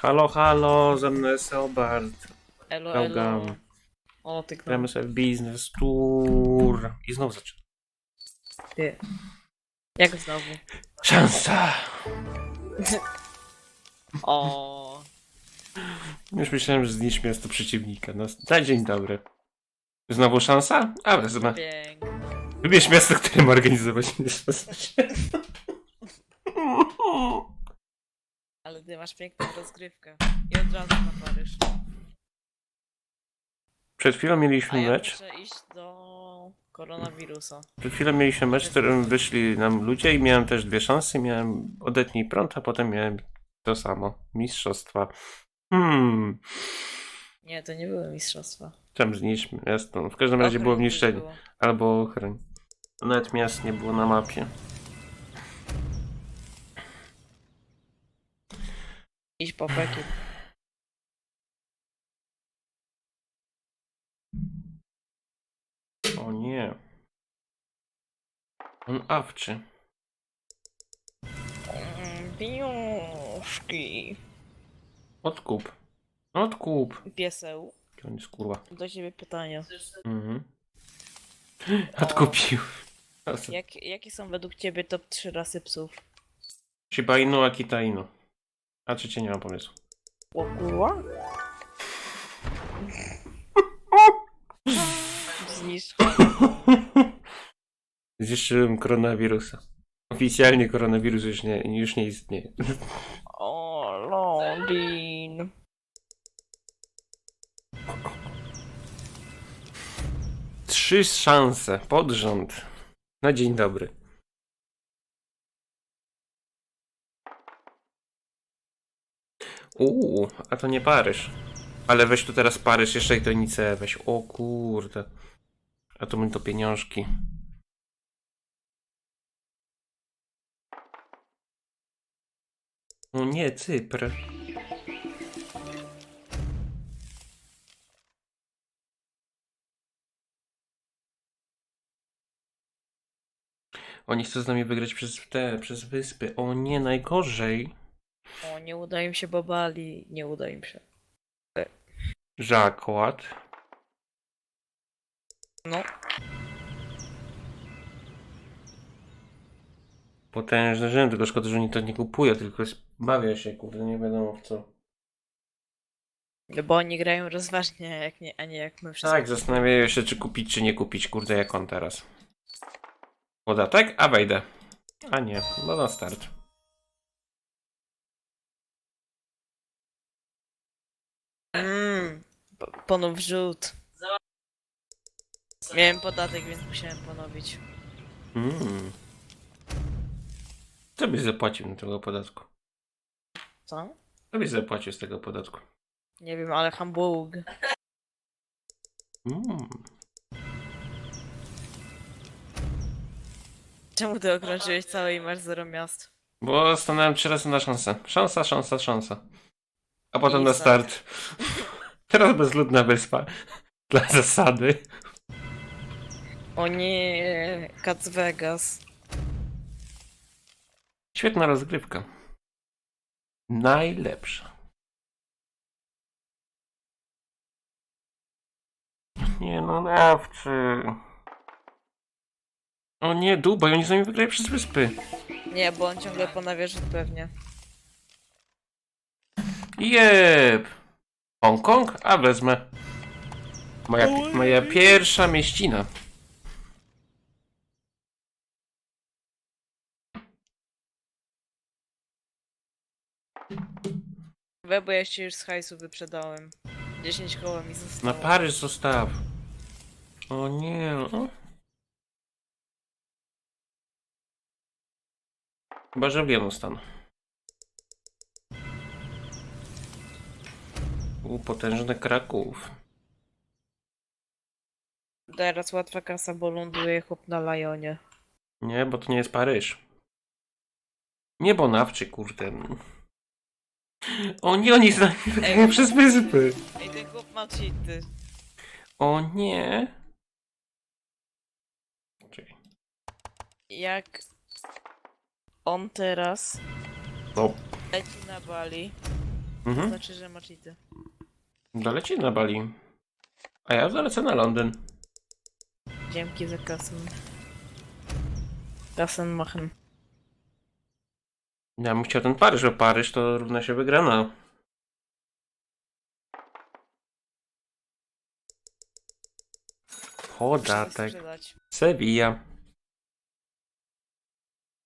Halo, halo, ze mną jest Eobard. Elo, Gałgam. elo. O, ty? Gramy sobie w biznes tour. I znowu zaczynam. Ty. Jak znowu? Szansa! O. Już myślałem, że zniszczy miasto przeciwnika. No, na dzień dobry. Znowu szansa? A wezmę. Pięknie. Wybierz miasto, które ma organizować. Ale ty masz piękną rozgrywkę. I od razu na Paryż. Przed chwilą A mieliśmy ja mecz. muszę iść do koronawirusa. Przed chwilą mieliśmy mecz, w którym wyszli nam ludzie i miałem też dwie szanse. Miałem odetnij prąd, a potem miałem to samo. Mistrzostwa. Hmm. Nie, to nie były mistrzostwa. Tam zniszcz miasto. W każdym razie było Ochroń niszczenie. było. Albo ochroń. Nawet miast nie było na mapie. Peki. O nie. On awczy. Pieniążki. Odkup. Odkup. Pieseł. On jest kurwa. Do ciebie pytanie. Mhm. Odkupił. Jak, jakie są według ciebie top 3 rasy psów? Shiba Inu, Akita Inu. A trzecie nie mam pomysłu. O kurwa? Zniszcz. Zniszczyłem koronawirusa. Oficjalnie koronawirus już nie, już nie istnieje. O, Londyn. Trzy szanse pod rząd. Na dzień dobry. Uuu, a to nie Paryż. Ale weź tu teraz Paryż, jeszcze i to Nicea weź. O kurde. A to my to pieniążki. O nie, Cypr. Oni chcą z nami wygrać przez te, przez wyspy. O nie, najgorzej. O, nie uda im się Bobali. Nie uda im się. Zakład. No. Potężny rzęd, tylko szkoda, że oni to nie kupują, tylko jest- bawia się, kurde, nie wiadomo w co. Bo oni grają rozważnie, jak nie, a nie jak my wszyscy. Tak, zastanawiają się, czy kupić, czy nie kupić, kurde, jak on teraz. Podatek? A wejdę. A nie, no na start. Mm, po- ponów rzut. Miałem podatek, więc musiałem ponowić. Mm. Co byś zapłacił na tego podatku? Co? Co byś zapłacił z tego podatku? Nie wiem, ale Hamburg. Mm. Czemu ty okrążyłeś całe i masz zero miast? Bo stanąłem trzy razy na szansę. Szansa, szansa, szansa. A potem na start. Teraz bezludna wyspa. Dla zasady. O nie, Cats Vegas. Świetna rozgrywka. Najlepsza. Nie no, nawczy. O nie, Dubaj, oni z nami wygrają przez wyspy. Nie, bo on ciągle ponawia rzut pewnie. Jeb! Hongkong? A wezmę. Moja, moja pierwsza mieścina. We, bo ja się już z hajsu wyprzedałem. 10 koła mi Na zostało. Paryż zostaw. O nie. O. Chyba, że w Jednostan. U, potężny Kraków. Teraz łatwa kasa, bo ląduje chłop na Lajonie. Nie, bo to nie jest Paryż. Niebo nawczy, kurde. O nie, oni z nami wygrają przez wyspy. Ej, ten chłop ma cheaty. O nie. Czekaj. Jak on teraz No, leci na Bali, To Mhm. znaczy, że ma cheaty. Doleci na Bali. A ja zalecę na Londyn. Dzięki za kasę. Kasę machen. Ja bym chciał ten Paryż, bo Paryż to równa się wygrana. Podatek. sprzedać. Sevilla.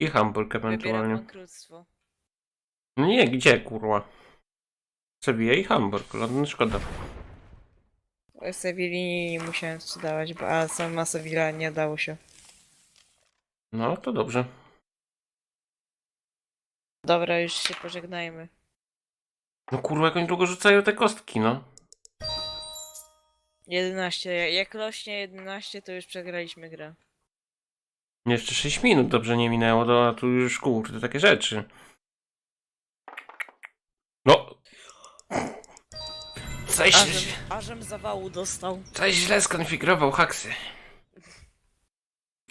I Hamburg Wybieram ewentualnie. bankructwo. No nie, gdzie kurwa? Sevilla i Hamburg. Londyn szkoda. Sewilli nie musiałem sprzedawać, bo a sama Sevilla nie dało się. No to dobrze. Dobra, już się pożegnajmy. No kurwa, jak oni długo rzucają te kostki, no. 11. Jak rośnie 11, to już przegraliśmy grę. Jeszcze 6 minut dobrze nie minęło, to, a tu już kurde, takie rzeczy. No. Coś, Ażem, ażem zawału dostał. coś źle skonfigurował haksy.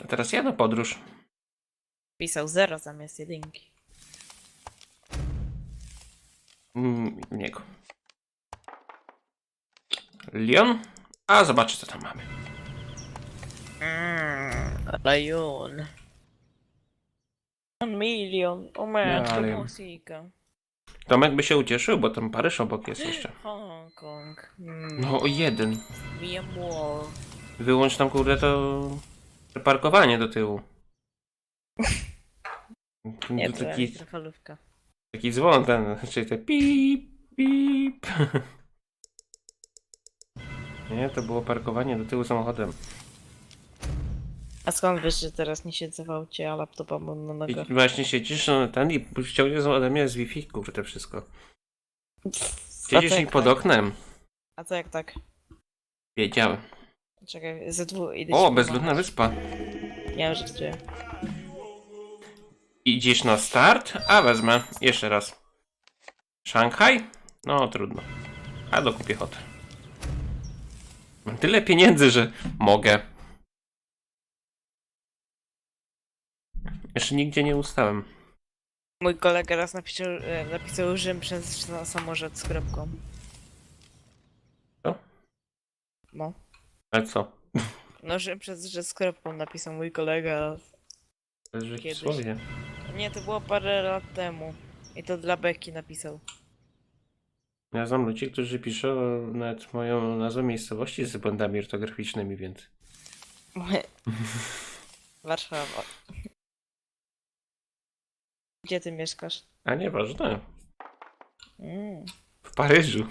A teraz ja na podróż. Pisał 0 zamiast jedynki. Mm, niego. Lyon? A zobaczę co tam mamy. Mm, Rajon. On milion. O man, to ale- muzyka. Tomek by się ucieszył, bo tam Paryż obok jest jeszcze. Hongkong. Mm. No o jeden. Wyłącz tam kurde to parkowanie do tyłu. Nie, To taki, mikrofalówka. taki dzwon ten, czyli te pip, pip. Nie, to było parkowanie do tyłu samochodem. A skąd wiesz, że teraz nie siedzę w aucie, a laptopa mam na I nogach? właśnie siedzisz no, ten i ściągniesz ode mnie z Wi-Fi, kurde wszystko. A Siedzisz co i jak pod tak? oknem. A co jak tak? Wiedziałem. Czekaj, ze dwóch idę O, bezludna wyspa. Nie wiem, że gdzie. Idziesz na start? A wezmę. Jeszcze raz. Szanghaj? No trudno. A dokupię piechotę. Mam tyle pieniędzy, że mogę. Jeszcze nigdzie nie ustałem. Mój kolega raz napisał, e, napisał Rzym przez samorzec z kropką. Co? No. Ale co? No Rzym przez że z kropką napisał mój kolega. Kiedyś. słowie. Nie, to było parę lat temu. I to dla Beki napisał. Ja znam ludzi, którzy piszą nawet moją nazwę miejscowości z błędami ortograficznymi, więc... Warszawa. Gdzie ty mieszkasz? A nieważne. Mm. W Paryżu.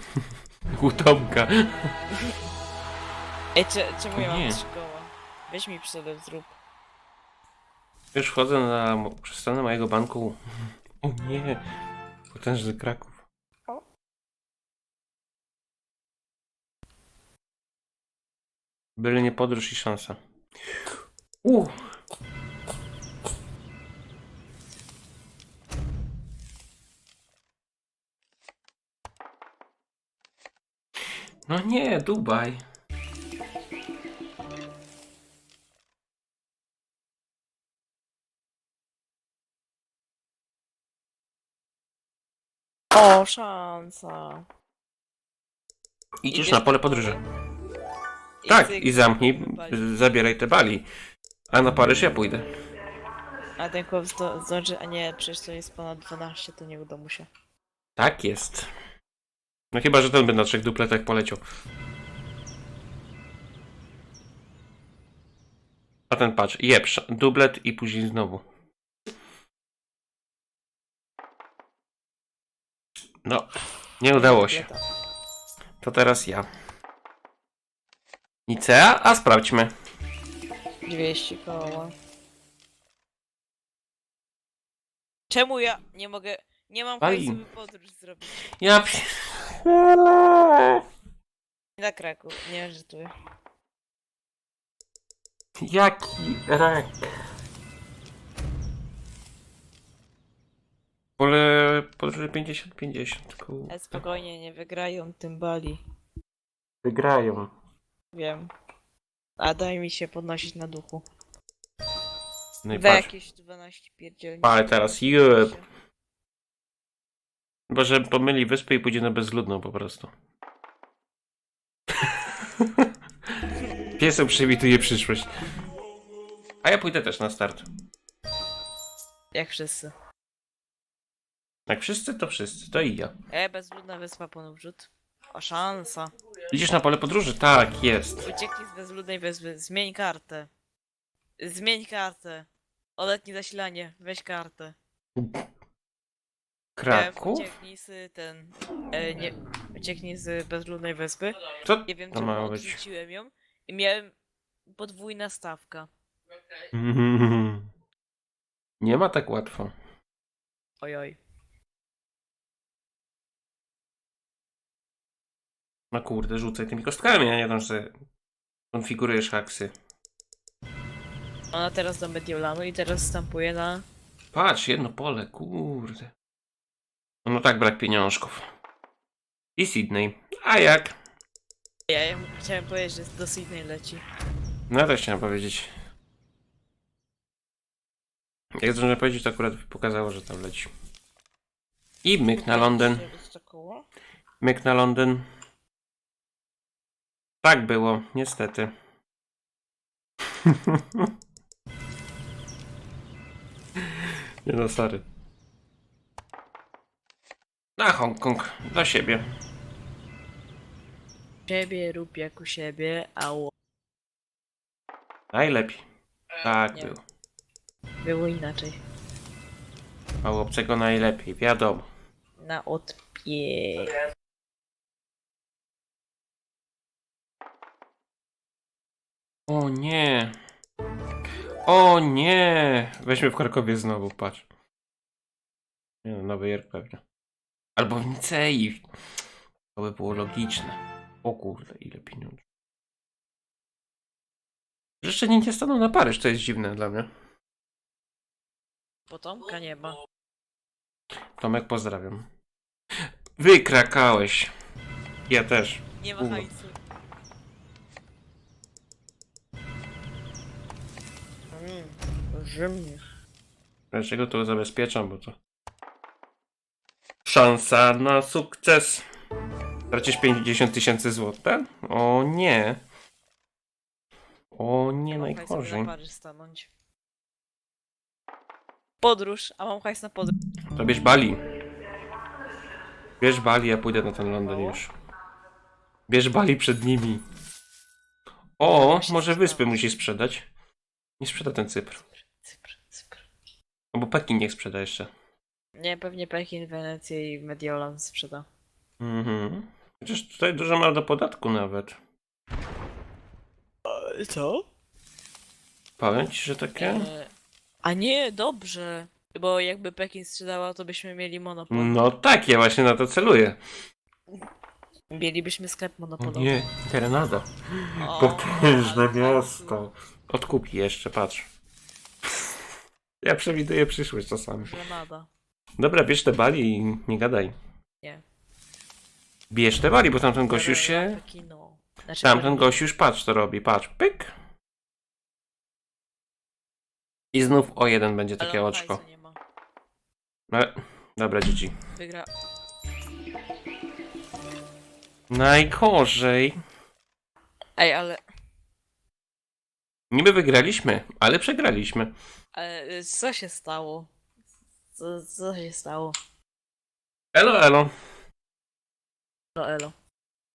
U Tomka. Ej, cze, czemu ja Nie. mam trzy koła? Weź mi przodem zrób. Już wchodzę na mo- przez stronę mojego banku. O nie. Potężny Kraków. O. Byle nie podróż i szansa. No nie, Dubaj. O, szansa. Idziesz na pole podróży. Tak, i zamknij, zabieraj te bali. A na Paryż ja pójdę. A ten chłop zdo- zdąży, a nie, przecież to jest ponad 12, to nie uda mu się. Tak jest. No chyba, że ten by na trzech dupletach poleciał. A ten patrz, jepsz, dublet i później znowu. No, nie udało się. To teraz ja. Nicea? A sprawdźmy. 200 koła. Czemu ja nie mogę, nie mam by podróż zrobić? Ja pi... Na Kraków, nie żartuję. Jaki rak? Wolę podróży 50-50. ku- Ale spokojnie, nie wygrają tym bali. Wygrają. Wiem. A daj mi się podnosić na duchu. No i We patrz. jakieś 12 pierdzielni. Ale teraz jup. Chyba, że pomyli wyspę i pójdzie na bezludną po prostu. Piesem przewiduje przyszłość. A ja pójdę też na start. Jak wszyscy. Jak wszyscy, to wszyscy. To i ja. E, bezludna wyspa ponów rzut. O, szansa. Idziesz na pole podróży? Tak, jest. Ucieknij z bezludnej wyspy. Zmień kartę. Zmień kartę. Odetnij zasilanie. Weź kartę. Kraków? ucieknij z ten... E, nie... Ucieknij z bezludnej wyspy. Co Nie wiem to czemu ma być? odrzuciłem ją. I miałem podwójna stawka. Nie ma tak łatwo. Ojoj. No kurde, rzucaj tymi kostkami, a nie tam, że konfigurujesz haksy. Ona teraz do Mediolanu i teraz stampuje na... Patrz, jedno pole, kurde. No tak, brak pieniążków. I Sydney. A jak? Ja chciałem powiedzieć, że do Sydney leci. No ja też chciałem powiedzieć. Jak zdążyłem powiedzieć, to akurat pokazało, że tam leci. I myk na Londyn. Myk na Londyn. Tak było, niestety. Nie no, sorry. Na Hongkong, dla siebie. Ciebie rób jak u siebie, a u... Najlepiej. Tak Nie. było. było inaczej. A u obcego najlepiej, wiadomo. Na odpie... O nie. O nie. Weźmy w Krakowie znowu, patrz. Nie no, Nowy Jork pewnie. Albo w Nicei. To by było logiczne. O kurde, ile pieniędzy. Jeszcze nie nie staną na Paryż, to jest dziwne dla mnie. Potomka nie ma. Tomek, pozdrawiam. Wykrakałeś. Ja też. Nie ma Uwa. hajsu. Mm, Rzymnie. Dlaczego to zabezpieczam, bo to... Szansa na sukces. Tracisz 50 tysięcy złotych? O nie. O nie, Mam hajs, żeby najgorzej. na Paryż stanąć. Podróż, a mam hajs na podróż. To bierz Bali. Bierz Bali, ja pójdę na ten Londyn już. Bierz Bali przed nimi. O, może wyspy musi sprzedać. Nie sprzeda ten Cypr. Cypr, Cypr. Albo Pekin niech sprzeda jeszcze. Nie, pewnie Pekin, Wenecję i Mediolan sprzeda. Mhm. Chociaż tutaj dużo ma do podatku nawet. Co? Powiem ci, że takie... E, A nie, dobrze. Bo jakby Pekin sprzedała, to byśmy mieli monopol. No tak, ja właśnie na to celuję. Mielibyśmy sklep O monopolowy. nie, Grenada. O, Potężne ale miasto. Odkupi jeszcze, patrz. Ja przewiduję przyszłość czasami. Grenada. Dobra, bierz te bali i nie gadaj. Nie. Bierz te bali, bo tamten gość już się... Pekinu. Znaczy, Tamten gość już patrz co robi, patrz, pyk. I znów o jeden będzie Ale takie on oczko. hajsu nie ma. No, dobra, dzieci. Wygra. Najgorzej. Ej, ale. Niby wygraliśmy, ale przegraliśmy. Ale y, co się stało? Co, co się stało? Elo, elo. No elo.